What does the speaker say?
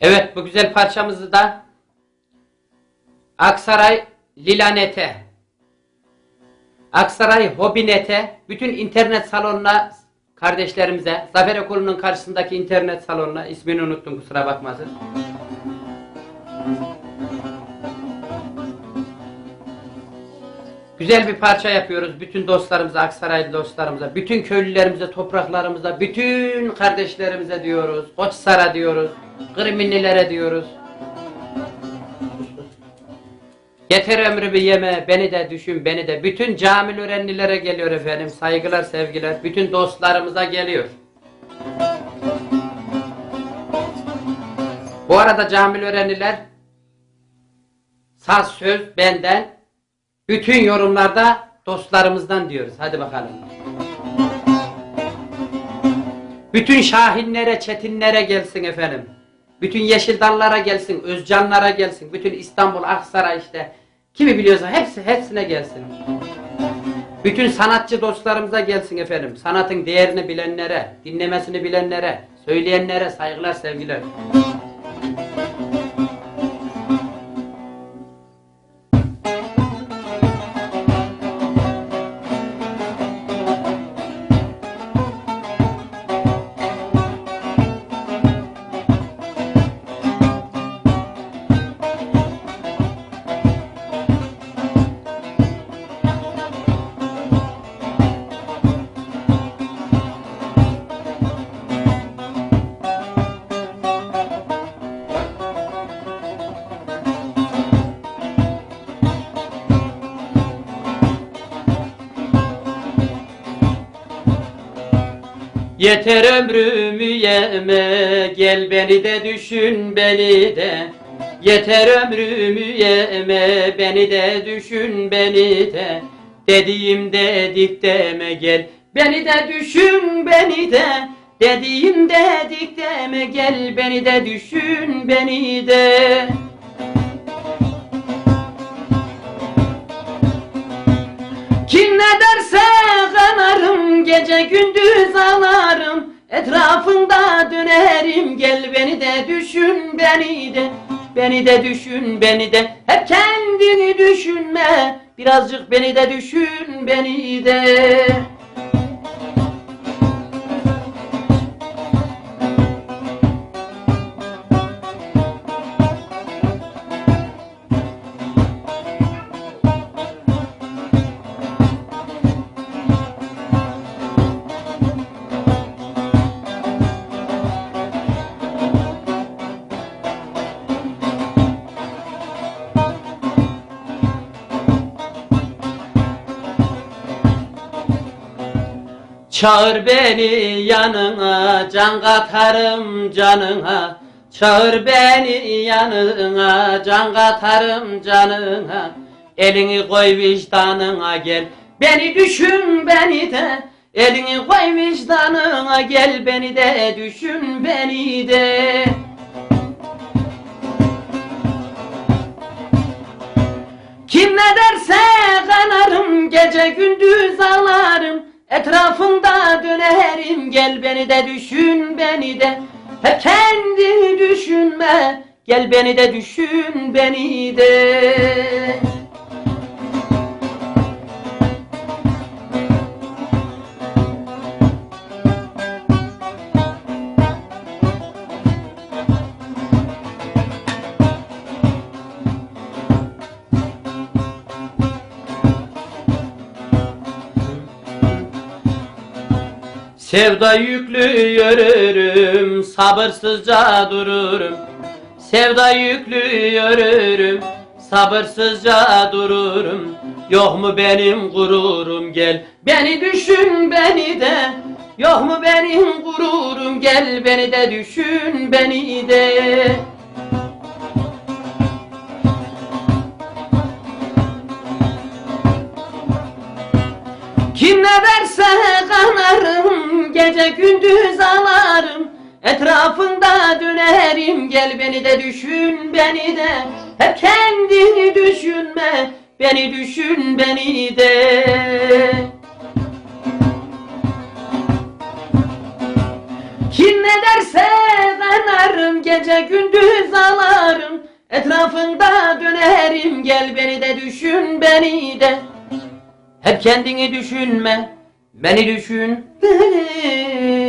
Evet bu güzel parçamızı da Aksaray Lilanet'e Aksaray Hobinet'e bütün internet salonuna kardeşlerimize Zafer Okulu'nun karşısındaki internet salonuna ismini unuttum kusura bakmasın. Güzel bir parça yapıyoruz bütün dostlarımıza, Aksaraylı dostlarımıza, bütün köylülerimize, topraklarımıza, bütün kardeşlerimize diyoruz. Koçsar'a diyoruz, Kriminlilere diyoruz. Yeter ömrümü yeme, beni de düşün, beni de. Bütün camil öğrenilere geliyor efendim. Saygılar, sevgiler. Bütün dostlarımıza geliyor. Bu arada camil öğreniler saz söz benden bütün yorumlarda dostlarımızdan diyoruz. Hadi bakalım. Bütün şahinlere, çetinlere gelsin efendim. Bütün yeşil dallara gelsin, özcanlara gelsin. Bütün İstanbul, Aksaray işte. Kimi biliyorsa hepsi hepsine gelsin. Bütün sanatçı dostlarımıza gelsin efendim. Sanatın değerini bilenlere, dinlemesini bilenlere, söyleyenlere saygılar, sevgiler. Yeter ömrümü yeme, gel beni de düşün beni de. Yeter ömrümü yeme, beni de düşün beni de. Dediğim dedik deme gel, beni de düşün beni de. Dediğim dedik deme gel, beni de düşün beni de. Etrafında dönerim gel beni de düşün beni de Beni de düşün beni de. Hep kendini düşünme Birazcık beni de düşün beni de Çağır beni yanına can katarım canına. Çağır beni yanına can katarım canına. Elini koy vicdanına gel Beni düşün beni de. Elini koy vicdanına gel Beni de düşün beni de. Kim ne derse kanarım gece gündüz ağlarım Etrafında dönerim gel beni de düşün beni de. Hep kendini düşünme gel beni de düşün beni de Sevda yüklü yürürüm, sabırsızca dururum. Sevda yüklü yürürüm, sabırsızca dururum. Yok mu benim gururum gel, beni düşün beni de. Yok mu benim gururum gel, beni de düşün beni de. Kim ne derse Gece gündüz ağlarım. Etrafında dönerim. Gel beni de düşün beni de. Hep kendini düşünme Beni düşün beni de. Kim ne derse kanarım Gece gündüz ağlarım. Etrafında dönerim. Gel beni de düşün beni de. Hep kendini düşünme Beni düşün. Beni